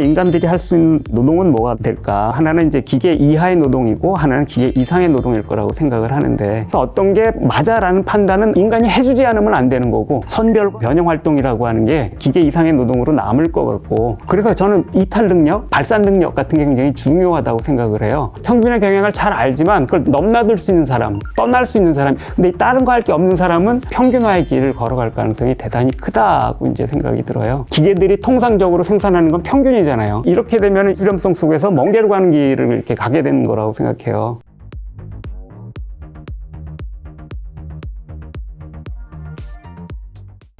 인간들이 할 수 있는 노동은 뭐가 될까? 하나는 이제 기계 이하의 노동이고 하나는 기계 이상의 노동일 거라고 생각을 하는데 어떤 게 맞아라는 판단은 인간이 해주지 않으면 안 되는 거고 선별 변형 활동이라고 하는 게 기계 이상의 노동으로 남을 것 같고 그래서 저는 이탈 능력, 발산 능력 같은 게 굉장히 중요하다고 생각을 해요. 평균의 경향을 잘 알지만 그걸 넘나들 수 있는 사람, 떠날 수 있는 사람, 근데 이 다른 거 할 게 없는 사람은 평균화의 길을 걸어갈 가능성이 대단히 크다고 이제 생각이 들어요. 기계들이 통상적으로 생산하는 건 평균이 잖아요. 이렇게 되면 유연성 속에서 먼 길을 가는 길을 이렇게 가게 되는 거라고 생각해요.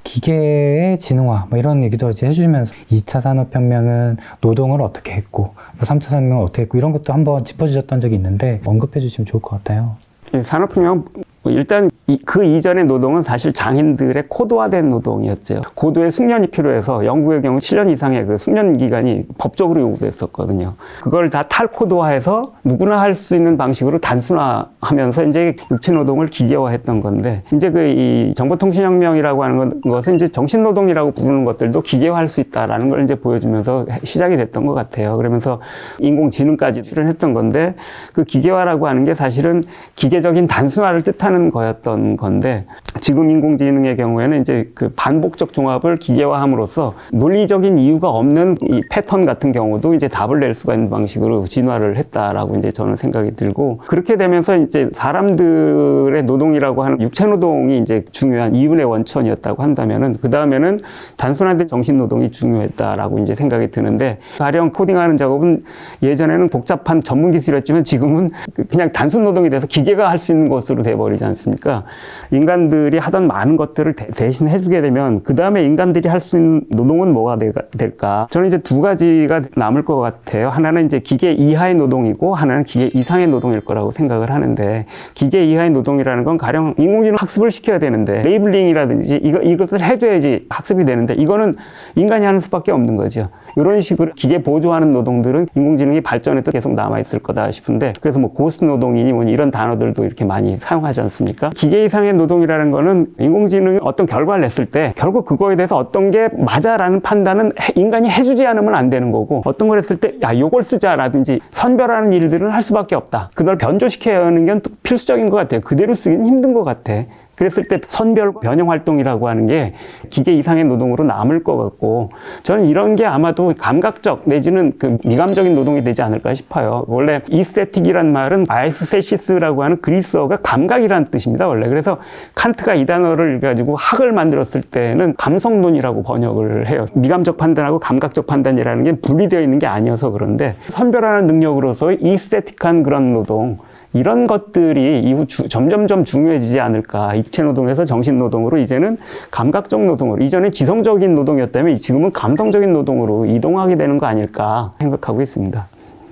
기계의 지능화 뭐 이런 얘기도 이제 해주시면서 2차 산업혁명은 노동을 어떻게 했고 뭐 3차 산업혁명은 어떻게 했고 이런 것도 한번 짚어주셨던 적이 있는데 언급해 주시면 좋을 것 같아요. 이 산업혁명 뭐 일단 이- 그 이전의 노동은 사실 장인들의 코드화된 노동이었죠. 고도의 숙련이 필요해서 영국의 경우 7년 이상의 그 숙련 기간이 법적으로 요구됐었거든요. 그걸 다 탈코드화해서 누구나 할 수 있는 방식으로 단순화하면서 이제 육체 노동을 기계화했던 건데 이제 그 이 정보통신혁명이라고 하는 것- 것은 이제 정신노동이라고 부르는 것들도 기계화할 수 있다라는 걸 이제 보여주면서 시작이 됐던 것 같아요. 그러면서 인공지능까지 출연했던 건데 그 기계화라고 하는 게 사실은 기계적인 단순화를 뜻하는 거였던 건데 지금 인공지능의 경우에는 이제 그 반복적 종합을 기계화함으로써 논리적인 이유가 없는 이 패턴 같은 경우도 이제 답을 낼 수가 있는 방식으로 진화를 했다라고 이제 저는 생각이 들고 그렇게 되면서 이제 사람들의 노동이라고 하는 육체 노동이 이제 중요한 이윤의 원천이었다고 한다면은 그 다음에는 단순화된 정신 노동이 중요했다라고 이제 생각이 드는데 가령 코딩하는 작업은 예전에는 복잡한 전문 기술이었지만 지금은 그냥 단순 노동이 돼서 기계가 할 수 있는 것으로 돼버리지 않습니까? 인간들이 하던 많은 것들을 대, 대신 해주게 되면 그 다음에 인간들이 할 수 있는 노동은 뭐가 되- 될까? 저는 이제 두 가지가 남을 것 같아요. 하나는 이제 기계 이하의 노동이고 하나는 기계 이상의 노동일 거라고 생각을 하는데 기계 이하의 노동이라는 건 가령 인공지능 학습을 시켜야 되는데 레이블링이라든지 이거 이것을 해줘야지 학습이 되는데 이거는 인간이 하는 수밖에 없는 거죠. 이런 식으로 기계 보조하는 노동들은 인공지능이 발전해도 계속 남아 있을 거다 싶은데 그래서 뭐 고스 노동이니 뭐 이런 단어들도 이렇게 많이 사용하지 않습니까? 기계 이상의 노동이라는 거는 인공지능이 어떤 결과를 냈을 때 결국 그거에 대해서 어떤 게 맞아라는 판단은 해- 인간이 해주지 않으면 안 되는 거고 어떤 걸 했을 때 야 요걸 쓰자라든지 선별하는 일들은 할 수밖에 없다. 그걸 변조시켜야 하는 건또 필수적인 것 같아요. 그대로 쓰기는 힘든 것 같아. 그랬을 때 선별 변형 활동이라고 하는 게 기계 이상의 노동으로 남을 것 같고 저는 이런 게 아마도 감각적 내지는 그 미감적인 노동이 되지 않을까 싶어요. 원래 이스테틱이란 말은 아이스세시스라고 하는 그리스어가 감각이라는 뜻입니다. 원래 그래서 칸트가 이 단어를 가지고 학을 만들었을 때는 감성론이라고 번역을 해요. 미감적 판단하고 감각적 판단이라는 게 분리되어 있는 게 아니어서 그런데 선별하는 능력으로서의 이스테틱한 그런 노동 이런 것들이 이후 주- 점점점 중요해지지 않을까. 육체 노동에서 정신 노동으로 이제는 감각적 노동으로 이전에 지성적인 노동이었다면 지금은 감성적인 노동으로 이동하게 되는 거 아닐까 생각하고 있습니다.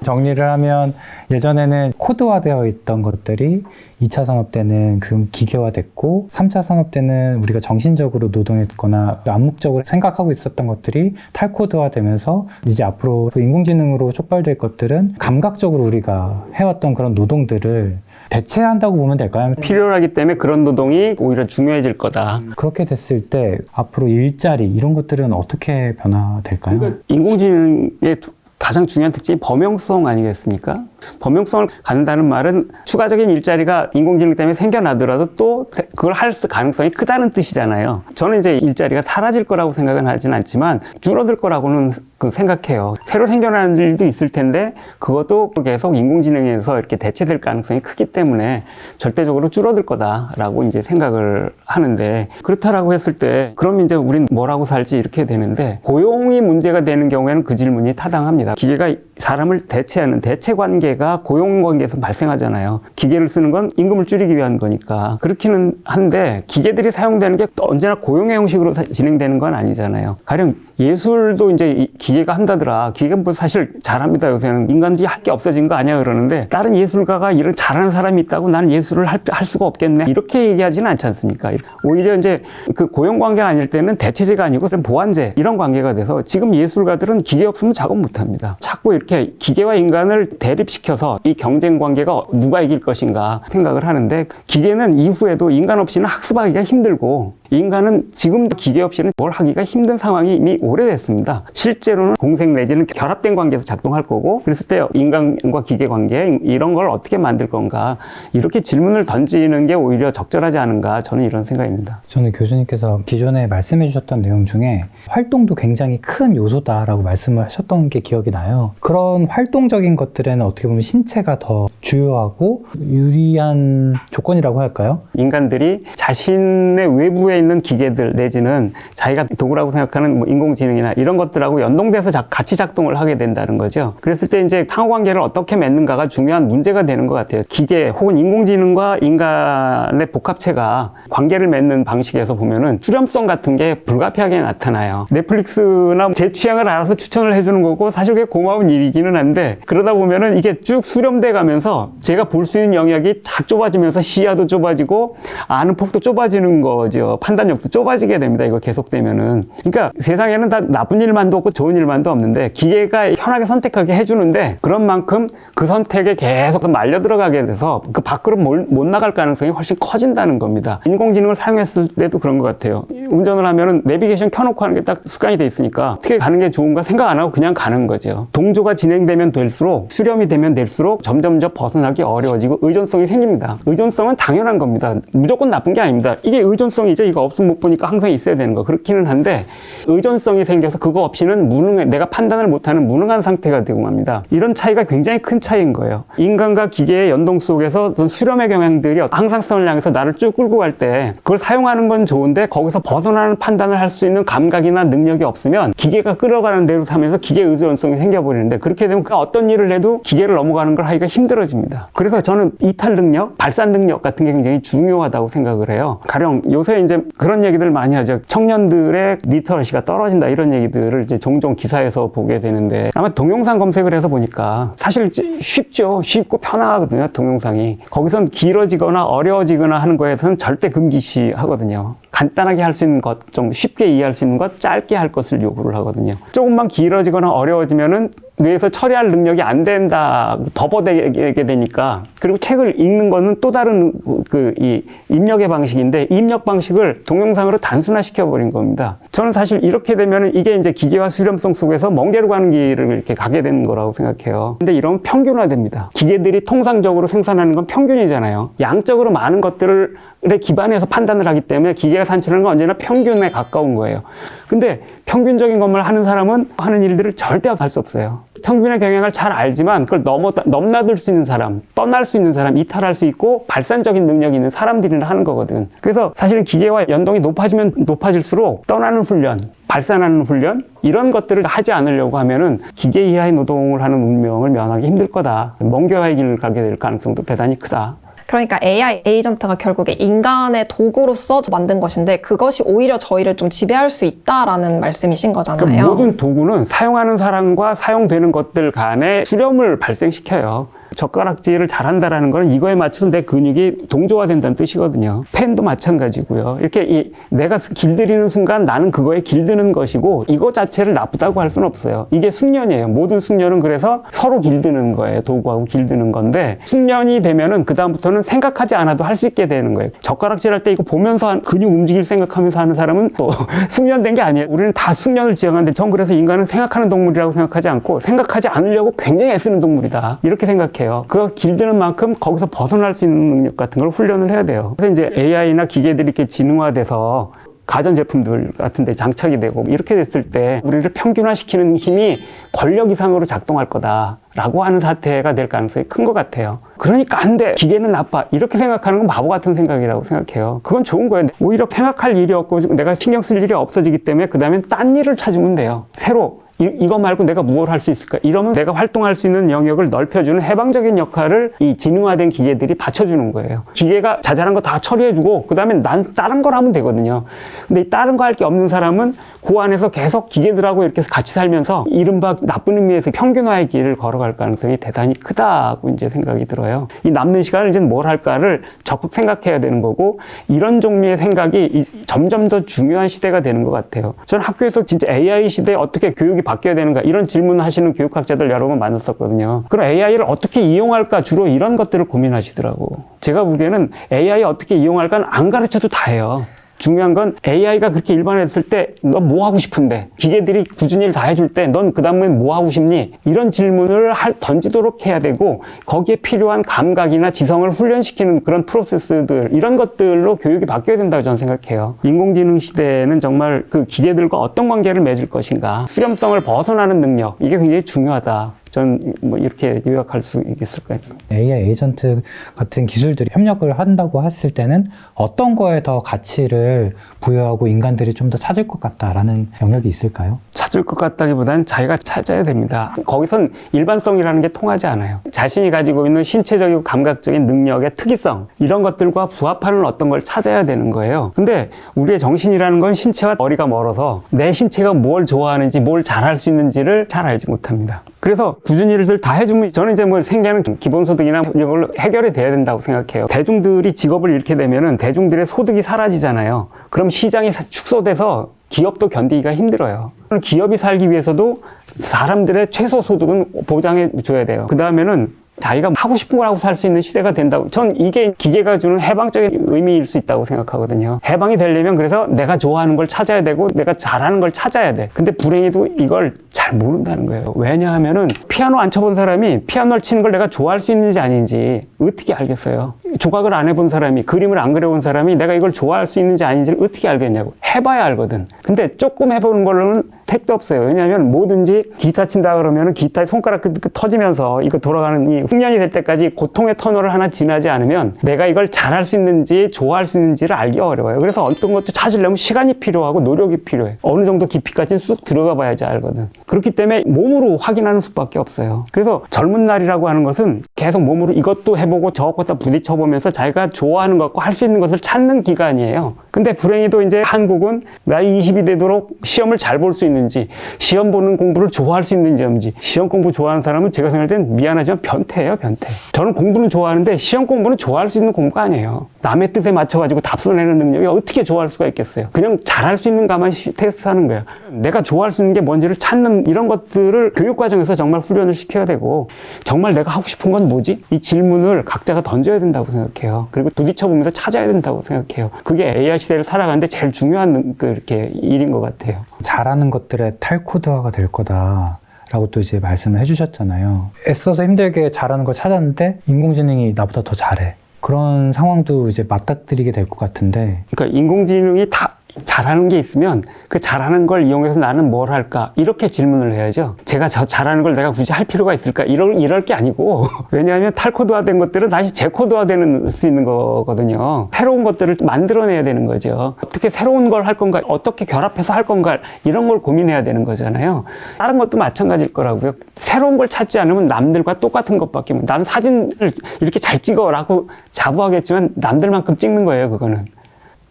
정리를 하면 예전에는 코드화되어 있던 것들이 2차 산업 때는 그 기계화됐고 3차 산업 때는 우리가 정신적으로 노동했거나 암묵적으로 생각하고 있었던 것들이 탈코드화되면서 이제 앞으로 인공지능으로 촉발될 것들은 감각적으로 우리가 해왔던 그런 노동들을 대체한다고 보면 될까요? 필요하기 때문에 그런 노동이 오히려 중요해질 거다. 그렇게 됐을 때 앞으로 일자리 이런 것들은 어떻게 변화될까요? 그러니까 인공지능의 두- 가장 중요한 특징이 범용성 아니겠습니까? 범용성을 갖는다는 말은 추가적인 일자리가 인공지능 때문에 생겨나더라도 또 그걸 할 수- 가능성이 크다는 뜻이잖아요. 저는 이제 일자리가 사라질 거라고 생각은 하진 않지만 줄어들 거라고는 그 생각해요. 새로 생겨나는 일도 있을 텐데 그것도 계속 인공지능에서 이렇게 대체될 가능성이 크기 때문에 절대적으로 줄어들 거다라고 이제 생각을 하는데 그렇다라고 했을 때 그럼 이제 우린 뭐라고 살지 이렇게 되는데 고용이 문제가 되는 경우에는 그 질문이 타당합니다. 기계가 사람을 대체하는 대체 관계 가 고용 관계에서 발생하잖아요. 기계를 쓰는 건 임금을 줄이기 위한 거니까 그렇기는 한데 기계들이 사용되는 게또 언제나 고용의 형식으로 사- 진행되는 건 아니잖아요. 가령 예술도 이제 이 기계가 한다더라. 기계가 뭐 사실 잘합니다. 요새는 인간들이 할게 없어진 거 아니야 그러는데 다른 예술가가 이런 잘하는 사람이 있다고 나는 예술을 할, 할 수가 없겠네. 이렇게 얘기하지는 않지 않습니까? 오히려 이제 그 고용 관계가 아닐 때는 대체제가 아니고 보완제 이런 관계가 돼서 지금 예술가들은 기계 없으면 작업 못 합니다. 자꾸 이렇게 기계와 인간을 대립시켜 시켜서 이 경쟁 관계가 누가 이길 것인가 생각을 하는데 기계는 이후에도 인간 없이는 학습하기가 힘들고 인간은 지금 기계 없이는 뭘 하기가 힘든 상황이 이미 오래됐습니다. 실제로는 공생 내지는 결합된 관계에서 작동할 거고 그랬을 때 인간과 기계 관계 이런 걸 어떻게 만들 건가 이렇게 질문을 던지는 게 오히려 적절하지 않은가 저는 이런 생각입니다. 저는 교수님께서 기존에 말씀해 주셨던 내용 중에 활동도 굉장히 큰 요소다라고 말씀을 하셨던 게 기억이 나요. 그런 활동적인 것들에는 어떻게 보면 신체가 더 주요하고 유리한 조건이라고 할까요? 인간들이 자신의 외부에 있는 기계들 내지는 자기가 도구라고 생각하는 뭐 인공 지능이나 이런 것들하고 연동돼서 자- 같이 작동을 하게 된다는 거죠. 그랬을 때 이제 상호관계를 어떻게 맺는가가 중요한 문제가 되는 것 같아요. 기계 혹은 인공지능과 인간의 복합체가 관계를 맺는 방식에서 보면은 수렴성 같은 게 불가피하게 나타나요. 넷플릭스나 제 취향을 알아서 추천을 해주는 거고 사실 그게 고마운 일이기는 한데 그러다 보면은 이게 쭉 수렴돼 가면서 제가 볼 수 있는 영역이 다 좁아지면서 시야도 좁아지고 아는 폭도 좁아지는 거죠. 판단력도 좁아지게 됩니다. 이거 계속되면은. 그러니까 세상에는 다 나쁜 일만도 없고 좋은 일만도 없는데 기계가 편하게 선택하게 해주는데 그런 만큼 그 선택에 계속 말려 들어가게 돼서 그 밖으로 못, 못 나갈 가능성이 훨씬 커진다는 겁니다. 인공지능을 사용했을 때도 그런 것 같아요. 운전을 하면은 내비게이션 켜놓고 하는 게 딱 습관이 돼 있으니까 어떻게 가는 게 좋은가 생각 안 하고 그냥 가는 거죠. 동조가 진행되면 될수록 수렴이 되면 될수록 점점 점 벗어나기 어려워지고 의존성이 생깁니다. 의존성은 당연한 겁니다. 무조건 나쁜 게 아닙니다. 이게 의존성이죠. 이거 없으면 못 보니까 항상 있어야 되는 거. 그렇기는 한데 의존성 이 생겨서 그거 없이는 무능해 내가 판단을 못하는 무능한 상태가 되고 맙니다. 이런 차이가 굉장히 큰 차이인 거예요. 인간과 기계의 연동 속에서 어떤 수렴의 경향들이 항상성을 향해서 나를 쭉 끌고 갈 때 그걸 사용하는 건 좋은데 거기서 벗어나는 판단을 할 수 있는 감각이나 능력이 없으면 기계가 끌어가는 대로 사면서 기계 의존성이 생겨버리는데 그렇게 되면 그 어떤 일을 해도 기계를 넘어가는 걸 하기가 힘들어집니다. 그래서 저는 이탈 능력, 발산 능력 같은 게 굉장히 중요하다고 생각을 해요. 가령 요새 이제 그런 얘기들 많이 하죠. 청년들의 리터러시가 떨어진다 이런 얘기들을 이제 종종 기사에서 보게 되는데 아마 동영상 검색을 해서 보니까 사실 쉽죠. 쉽고 편하거든요. 동영상이. 거기선 길어지거나 어려워지거나 하는 거에서는 절대 금기시 하거든요. 간단하게 할 수 있는 것, 좀 쉽게 이해할 수 있는 것, 짧게 할 것을 요구를 하거든요. 조금만 길어지거나 어려워지면은 뇌에서 처리할 능력이 안 된다, 덮어대게 되니까. 그리고 책을 읽는 거는 또 다른 그, 이 입력의 방식인데, 이 입력 방식을 동영상으로 단순화시켜버린 겁니다. 저는 사실 이렇게 되면은 이게 이제 기계화 수렴성 속에서 먼 길로 가는 길을 이렇게 가게 되는 거라고 생각해요. 근데 이러면 평균화됩니다. 기계들이 통상적으로 생산하는 건 평균이잖아요. 양적으로 많은 것들을 기반해서 판단을 하기 때문에 기계가 산출하는 건 언제나 평균에 가까운 거예요. 근데 평균적인 것만 하는 사람은 하는 일들을 절대 할 수 없어요. 평균의 경향을 잘 알지만 그걸 넘어, 넘나들 수 있는 사람, 떠날 수 있는 사람, 이탈할 수 있고 발산적인 능력이 있는 사람들이 하는 거거든. 그래서 사실은 기계와 연동이 높아지면 높아질수록 떠나는 훈련, 발산하는 훈련 이런 것들을 하지 않으려고 하면은 기계 이하의 노동을 하는 운명을 면하기 힘들 거다. 먼 교화의 길을 가게 될 가능성도 대단히 크다. 그러니까 AI 에이전트가 결국에 인간의 도구로서 만든 것인데 그것이 오히려 저희를 좀 지배할 수 있다라는 말씀이신 그 거잖아요. 모든 도구는 사용하는 사람과 사용되는 것들 간의 수렴을 발생시켜요. 젓가락질을 잘한다라는 거는 이거에 맞춰서 내 근육이 동조화된다는 뜻이거든요. 펜도 마찬가지고요. 이렇게 이 내가 길들이는 순간 나는 그거에 길드는 것이고 이거 자체를 나쁘다고 할 수는 없어요. 이게 숙련이에요. 모든 숙련은 그래서 서로 길드는 거예요. 도구하고 길드는 건데 숙련이 되면은 그 다음부터는 생각하지 않아도 할 수 있게 되는 거예요. 젓가락질 할 때 이거 보면서 한- 근육 움직일 생각하면서 하는 사람은 또 숙련된 게 아니에요. 우리는 다 숙련을 지향하는데 전 그래서 인간은 생각하는 동물이라고 생각하지 않고 생각하지 않으려고 굉장히 애쓰는 동물이다. 이렇게 생각해요. 그거 길드는 만큼 거기서 벗어날 수 있는 능력 같은 걸 훈련을 해야 돼요. 그래서 이제 AI나 기계들이 이렇게 지능화돼서 가전제품들 같은 데 장착이 되고 이렇게 됐을 때 우리를 평균화시키는 힘이 권력 이상으로 작동할 거다라고 하는 사태가 될 가능성이 큰 것 같아요. 그러니까 안 돼. 기계는 나빠. 이렇게 생각하는 건 바보 같은 생각이라고 생각해요. 그건 좋은 거예요. 오히려 생각할 일이 없고 내가 신경 쓸 일이 없어지기 때문에 그 다음엔 딴 일을 찾으면 돼요. 새로 이, 이거 말고 내가 뭘 할 수 있을까? 이러면 내가 활동할 수 있는 영역을 넓혀주는 해방적인 역할을 이 지능화된 기계들이 받쳐주는 거예요. 기계가 자잘한 거 다 처리해주고, 그 다음에 난 다른 걸 하면 되거든요. 근데 이 다른 거 할 게 없는 사람은 그 안에서 계속 기계들하고 이렇게 같이 살면서 이른바 나쁜 의미에서 평균화의 길을 걸어갈 가능성이 대단히 크다고 이제 생각이 들어요. 이 남는 시간을 이제 뭘 할까를 적극 생각해야 되는 거고, 이런 종류의 생각이 이- 점점 더 중요한 시대가 되는 것 같아요. 저는 학교에서 진짜 AI 시대에 어떻게 교육이 바뀌어야 되는가 이런 질문을 하시는 교육학자들 여러 번 만났었거든요. 그럼 AI를 어떻게 이용할까 주로 이런 것들을 고민하시더라고. 제가 보기에는 AI 어떻게 이용할까는 안 가르쳐도 다 해요. 중요한 건 AI가 그렇게 일반화했을 때 너 뭐 하고 싶은데 기계들이 꾸준히 일다 해줄 때 넌 그 다음엔 뭐 하고 싶니? 이런 질문을 할, 던지도록 해야 되고 거기에 필요한 감각이나 지성을 훈련시키는 그런 프로세스들 이런 것들로 교육이 바뀌어야 된다고 저는 생각해요. 인공지능 시대에는 정말 그 기계들과 어떤 관계를 맺을 것인가 수렴성을 벗어나는 능력 이게 굉장히 중요하다. 저는 뭐 이렇게 요약할 수 있을 것 같습니다. AI 에이전트 같은 기술들이 협력을 한다고 했을 때는 어떤 거에 더 가치를 부여하고 인간들이 좀 더 찾을 것 같다라는 영역이 있을까요? 찾을 것 같다기보다는 자기가 찾아야 됩니다. 거기선 일반성이라는 게 통하지 않아요. 자신이 가지고 있는 신체적이고 감각적인 능력의 특이성 이런 것들과 부합하는 어떤 걸 찾아야 되는 거예요. 근데 우리의 정신이라는 건 신체와 머리가 멀어서 내 신체가 뭘 좋아하는지 뭘 잘할 수 있는지를 잘 알지 못합니다. 그래서 굳은 일들 다 해주면 저는 이제 뭐 생계는 기본소득이나 이런 걸로 해결이 돼야 된다고 생각해요. 대중들이 직업을 잃게 되면은 대중들의 소득이 사라지잖아요. 그럼 시장이 축소돼서 기업도 견디기가 힘들어요. 기업이 살기 위해서도 사람들의 최소 소득은 보장해 줘야 돼요. 그 다음에는 자기가 하고 싶은 걸 하고 살 수 있는 시대가 된다고. 전 이게 기계가 주는 해방적인 의미일 수 있다고 생각하거든요. 해방이 되려면 그래서 내가 좋아하는 걸 찾아야 되고 내가 잘하는 걸 찾아야 돼. 근데 불행히도 이걸 잘 모른다는 거예요. 왜냐하면은 피아노 안 쳐본 사람이 피아노를 치는 걸 내가 좋아할 수 있는지 아닌지 어떻게 알겠어요? 조각을 안 해본 사람이 그림을 안 그려본 사람이 내가 이걸 좋아할 수 있는지 아닌지를 어떻게 알겠냐고. 해봐야 알거든. 근데 조금 해보는 걸로는 택도 없어요. 왜냐하면 뭐든지 기타 친다 그러면은 기타의 손가락 끝, 끝 터지면서 이거 돌아가는 이 훈련이 될 때까지 고통의 터널을 하나 지나지 않으면 내가 이걸 잘할 수 있는지 좋아할 수 있는지를 알기 어려워요. 그래서 어떤 것도 찾으려면 시간이 필요하고 노력이 필요해. 어느 정도 깊이까지는 쑥 들어가 봐야지 알거든. 그렇기 때문에 몸으로 확인하는 수밖에 없어요. 그래서 젊은 날이라고 하는 것은 계속 몸으로 이것도 해보고 저것도 다 부딪혀보 면서 자기가 좋아하는 것과 할 수 있는 것을 찾는 기간이에요. 근데 불행히도 이제 한국은 나이 20이 되도록 시험을 잘 볼 수 있는지 시험 보는 공부를 좋아할 수 있는지 없는지 시험 공부 좋아하는 사람은 제가 생각할 땐 미안하지만 변태예요 변태. 저는 공부는 좋아하는데 시험 공부는 좋아할 수 있는 공부가 아니에요. 남의 뜻에 맞춰가지고 답을 내는 능력이 어떻게 좋아할 수가 있겠어요? 그냥 잘할 수 있는 가만 테스트하는 거예요 내가 좋아할 수 있는 게 뭔지를 찾는 이런 것들을 교육 과정에서 정말 훈련을 시켜야 되고 정말 내가 하고 싶은 건 뭐지? 이 질문을 각자가 던져야 된다고 생각해요 그리고 부딪혀보면서 찾아야 된다고 생각해요 그게 AI 시대를 살아가는데 제일 중요한 그 이렇게 일인 것 같아요 잘하는 것들의 탈코드화가 될 거다. 라고 또 이제 말씀을 해주셨잖아요. 애써서 힘들게 잘하는 걸 찾았는데 인공지능이 나보다 더 잘해. 그런 상황도 이제 맞닥뜨리게 될 것 같은데 그러니까 인공지능이 다 잘하는 게 있으면 그 잘하는 걸 이용해서 나는 뭘 할까 이렇게 질문을 해야죠. 제가 저 잘하는 걸 내가 굳이 할 필요가 있을까 이럴 이럴 게 아니고 왜냐하면 탈코드화된 것들은 다시 재코드화되는 수 있는 거거든요. 새로운 것들을 만들어내야 되는 거죠. 어떻게 새로운 걸 할 건가, 어떻게 결합해서 할 건가 이런 걸 고민해야 되는 거잖아요. 다른 것도 마찬가지일 거라고요. 새로운 걸 찾지 않으면 남들과 똑같은 것밖에 못. 난 사진을 이렇게 잘 찍어라고 자부하겠지만 남들만큼 찍는 거예요. 그거는.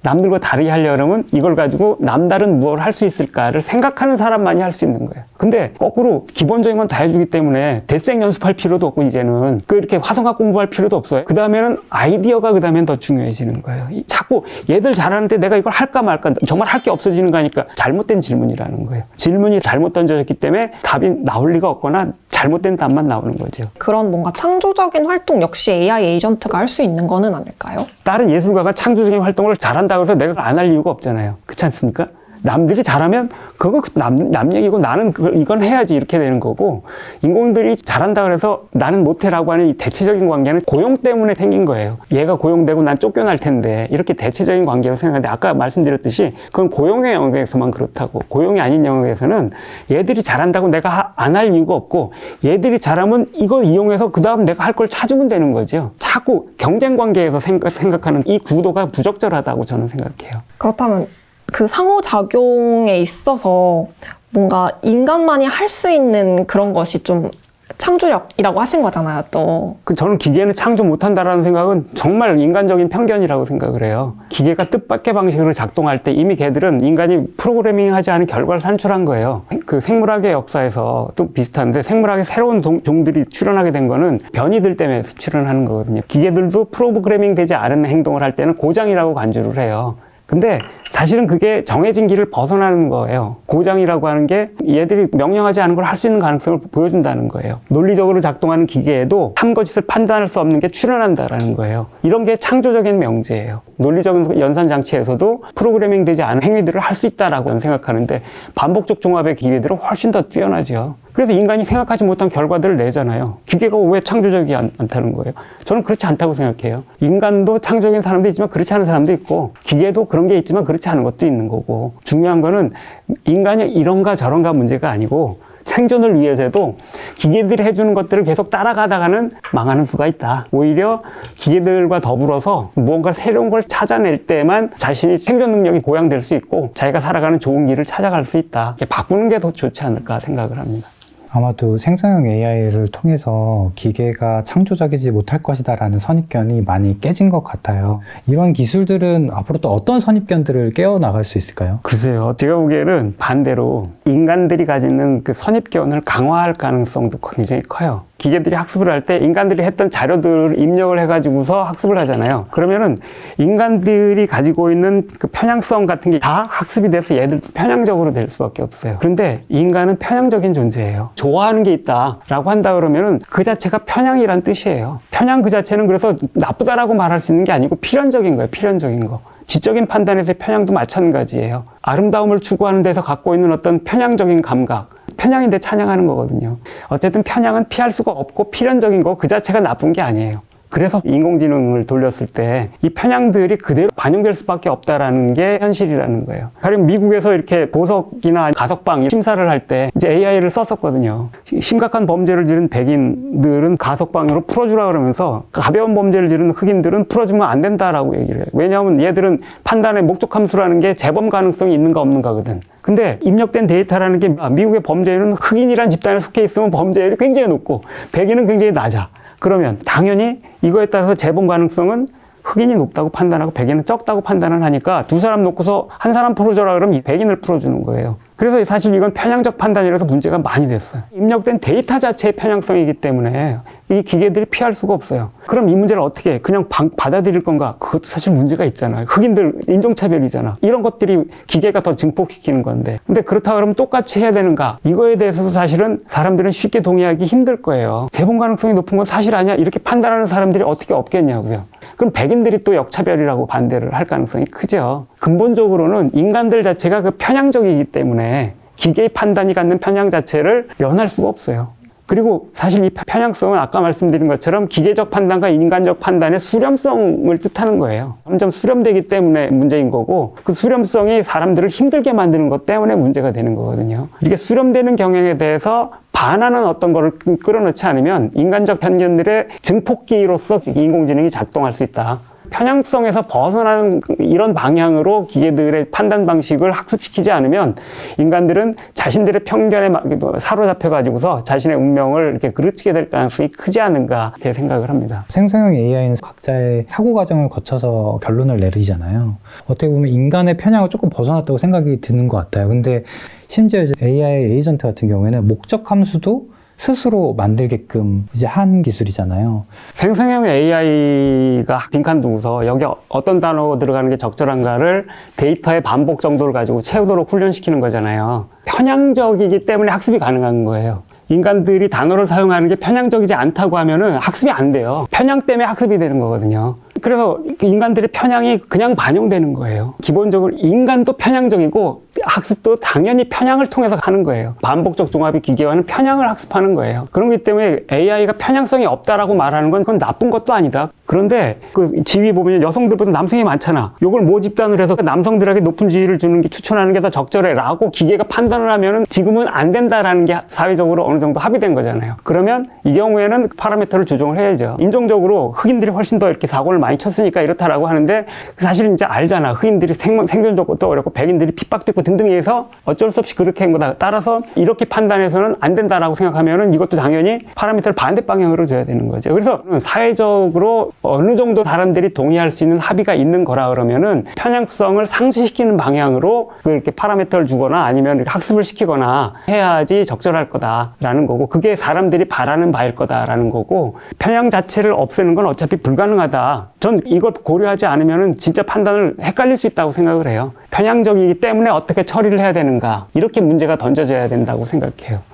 남들과 다르게 하려면 이걸 가지고 남다른 무엇을 할 수 있을까를 생각하는 사람만이 할 수 있는 거예요. 근데 거꾸로 기본적인 건 다 해주기 때문에 대생 연습할 필요도 없고 이제는 그 이렇게 화성학 공부할 필요도 없어요. 그 다음에는 아이디어가 그 다음엔 더 중요해지는 거예요. 이- 자꾸 얘들 잘하는데 내가 이걸 할까 말까 정말 할 게 없어지는 거니까 잘못된 질문이라는 거예요. 질문이 잘못 던져졌기 때문에 답이 나올 리가 없거나 잘못된 답만 나오는 거죠. 그런 뭔가 창조적인 활동 역시 AI 에이전트가 할 수 있는 거는 아닐까요? 다른 예술가가 창조적인 활동을 잘한다고 해서 내가 안 할 이유가 없잖아요. 그렇지 않습니까? 남들이 잘하면 그거 남, 남 얘기고 나는 그걸 이건 해야지 이렇게 되는 거고 인공들이 잘한다 그래서 나는 못해라고 하는 이 대체적인 관계는 고용 때문에 생긴 거예요. 얘가 고용되고 난 쫓겨날 텐데 이렇게 대체적인 관계로 생각하는데 아까 말씀드렸듯이 그건 고용의 영역에서만 그렇다고 고용이 아닌 영역에서는 얘들이 잘한다고 내가 안 할 이유가 없고 얘들이 잘하면 이거 이용해서 그 다음 내가 할 걸 찾으면 되는 거죠. 자꾸 경쟁 관계에서 생각, 생각하는 이 구도가 부적절하다고 저는 생각해요. 그렇다면 그 상호작용에 있어서 뭔가 인간만이 할 수 있는 그런 것이 좀 창조력이라고 하신 거잖아요, 또. 그 저는 기계는 창조 못한다라는 생각은 정말 인간적인 편견이라고 생각을 해요. 기계가 뜻밖의 방식으로 작동할 때 이미 걔들은 인간이 프로그래밍하지 않은 결과를 산출한 거예요. 그 생물학의 역사에서 또 비슷한데 생물학의 새로운 동- 종들이 출현하게 된 거는 변이들 때문에 출현하는 거거든요. 기계들도 프로그래밍 되지 않은 행동을 할 때는 고장이라고 간주를 해요. 근데 사실은 그게 정해진 길을 벗어나는 거예요. 고장이라고 하는 게 얘들이 명령하지 않은 걸 할 수 있는 가능성을 보여준다는 거예요. 논리적으로 작동하는 기계에도 참거짓을 판단할 수 없는 게 출현한다라는 거예요. 이런 게 창조적인 명제예요. 논리적인 연산 장치에서도 프로그래밍 되지 않은 행위들을 할 수 있다라고 생각하는데 반복적 종합의 기계들은 훨씬 더 뛰어나죠. 그래서 인간이 생각하지 못한 결과들을 내잖아요. 기계가 왜 창조적이 않, 않다는 거예요? 저는 그렇지 않다고 생각해요. 인간도 창조적인 사람도 있지만 그렇지 않은 사람도 있고 기계도 그런 게 있지만 그렇지 않은 것도 있는 거고 중요한 거는 인간이 이런가 저런가 문제가 아니고 생존을 위해서도 기계들이 해주는 것들을 계속 따라가다가는 망하는 수가 있다. 오히려 기계들과 더불어서 무언가 새로운 걸 찾아낼 때만 자신이 생존 능력이 보양될 수 있고 자기가 살아가는 좋은 길을 찾아갈 수 있다. 바꾸는 게 더 좋지 않을까 생각을 합니다. 아마도 생성형 AI를 통해서 기계가 창조적이지 못할 것이다라는 선입견이 많이 깨진 것 같아요. 이런 기술들은 앞으로 또 어떤 선입견들을 깨어나갈 수 있을까요? 글쎄요. 제가 보기에는 반대로 인간들이 가지는 그 선입견을 강화할 가능성도 굉장히 커요. 기계들이 학습을 할 때 인간들이 했던 자료들을 입력을 해가지고서 학습을 하잖아요. 그러면은 인간들이 가지고 있는 그 편향성 같은 게 다 학습이 돼서 얘들도 편향적으로 될 수밖에 없어요. 그런데 인간은 편향적인 존재예요. 좋아하는 게 있다라고 한다 그러면은 그 자체가 편향이란 뜻이에요. 편향 그 자체는 그래서 나쁘다라고 말할 수 있는 게 아니고 필연적인 거예요. 필연적인 거. 지적인 판단에서의 편향도 마찬가지예요. 아름다움을 추구하는 데서 갖고 있는 어떤 편향적인 감각. 편향인데 찬양하는 거거든요. 어쨌든 편향은 피할 수가 없고 필연적인 거 그 자체가 나쁜 게 아니에요. 그래서 인공지능을 돌렸을 때 이 편향들이 그대로 반영될 수밖에 없다라는 게 현실이라는 거예요. 가령 미국에서 이렇게 보석이나 가석방 심사를 할 때 이제 AI를 썼었거든요. 심각한 범죄를 지른 백인들은 가석방으로 풀어주라 그러면서 가벼운 범죄를 지른 흑인들은 풀어주면 안 된다라고 얘기를 해요. 왜냐하면 얘들은 판단의 목적 함수라는 게 재범 가능성이 있는가 없는가거든. 근데 입력된 데이터라는 게 미국의 범죄율은 흑인이란 집단에 속해 있으면 범죄율이 굉장히 높고 백인은 굉장히 낮아. 그러면 당연히 이거에 따라서 재범 가능성은 흑인이 높다고 판단하고 백인은 적다고 판단을 하니까 두 사람 놓고서 한 사람 풀어줘라 그러면 이 백인을 풀어주는 거예요. 그래서 사실 이건 편향적 판단이라서 문제가 많이 됐어요. 입력된 데이터 자체의 편향성이기 때문에 이 기계들이 피할 수가 없어요. 그럼 이 문제를 어떻게 해? 그냥 방- 받아들일 건가? 그것도 사실 문제가 있잖아요. 흑인들 인종차별이잖아. 이런 것들이 기계가 더 증폭시키는 건데. 근데 그렇다 그러면 똑같이 해야 되는가? 이거에 대해서도 사실은 사람들은 쉽게 동의하기 힘들 거예요. 재범 가능성이 높은 건 사실 아니야? 이렇게 판단하는 사람들이 어떻게 없겠냐고요. 그럼 백인들이 또 역차별이라고 반대를 할 가능성이 크죠. 근본적으로는 인간들 자체가 그 편향적이기 때문에 기계의 판단이 갖는 편향 자체를 면할 수가 없어요. 그리고 사실 이 편향성은 아까 말씀드린 것처럼 기계적 판단과 인간적 판단의 수렴성을 뜻하는 거예요. 점점 수렴되기 때문에 문제인 거고 그 수렴성이 사람들을 힘들게 만드는 것 때문에 문제가 되는 거거든요. 이렇게 수렴되는 경향에 대해서 반하는 어떤 거를 끌어넣지 않으면 인간적 편견들의 증폭기로서 인공지능이 작동할 수 있다. 편향성에서 벗어나는 이런 방향으로 기계들의 판단 방식을 학습시키지 않으면 인간들은 자신들의 편견에 막 사로잡혀 가지고서 자신의 운명을 이렇게 그르치게 될 가능성이 크지 않은가 이렇게 생각을 합니다. 생성형 AI는 각자의 사고 과정을 거쳐서 결론을 내리잖아요. 어떻게 보면 인간의 편향을 조금 벗어났다고 생각이 드는 것 같아요. 근데 심지어 AI 에이전트 같은 경우에는 목적 함수도 스스로 만들게끔 이제 한 기술이잖아요. 생성형 AI가 빈칸 두고서 여기 어떤 단어가 들어가는 게 적절한가를 데이터의 반복 정도를 가지고 채우도록 훈련시키는 거잖아요. 편향적이기 때문에 학습이 가능한 거예요. 인간들이 단어를 사용하는 게 편향적이지 않다고 하면은 학습이 안 돼요. 편향 때문에 학습이 되는 거거든요. 그래서 인간들의 편향이 그냥 반영되는 거예요. 기본적으로 인간도 편향적이고 학습도 당연히 편향을 통해서 하는 거예요. 반복적 종합의 기계화는 편향을 학습하는 거예요. 그렇기 때문에 AI가 편향성이 없다라고 말하는 건 그건 나쁜 것도 아니다. 그런데 그 지위 보면 여성들보다 남성이 많잖아. 요걸 모집단을 해서 남성들에게 높은 지위를 주는 게 추천하는 게 더 적절해라고 기계가 판단을 하면은 지금은 안 된다라는 게 사회적으로 어느 정도 합의된 거잖아요. 그러면 이 경우에는 파라미터를 조정을 해야죠. 인종적으로 흑인들이 훨씬 더 이렇게 사고를 많이 쳤으니까 이렇다라고 하는데 사실 이제 알잖아. 흑인들이 생, 생존적도 어렵고 백인들이 핍박됐고 등등 해서 어쩔 수 없이 그렇게 한 거다. 따라서 이렇게 판단해서는 안 된다라고 생각하면은 이것도 당연히 파라미터를 반대 방향으로 줘야 되는 거죠. 그래서 사회적으로 어느 정도 사람들이 동의할 수 있는 합의가 있는 거라 그러면은 편향성을 상쇄시키는 방향으로 그렇게 파라미터를 주거나 아니면 이렇게 학습을 시키거나 해야지 적절할 거다라는 거고 그게 사람들이 바라는 바일 거다라는 거고 편향 자체를 없애는 건 어차피 불가능하다. 전 이걸 고려하지 않으면은 진짜 판단을 헷갈릴 수 있다고 생각을 해요. 편향적이기 때문에 어떻게 처리를 해야 되는가 이렇게 문제가 던져져야 된다고 생각해요.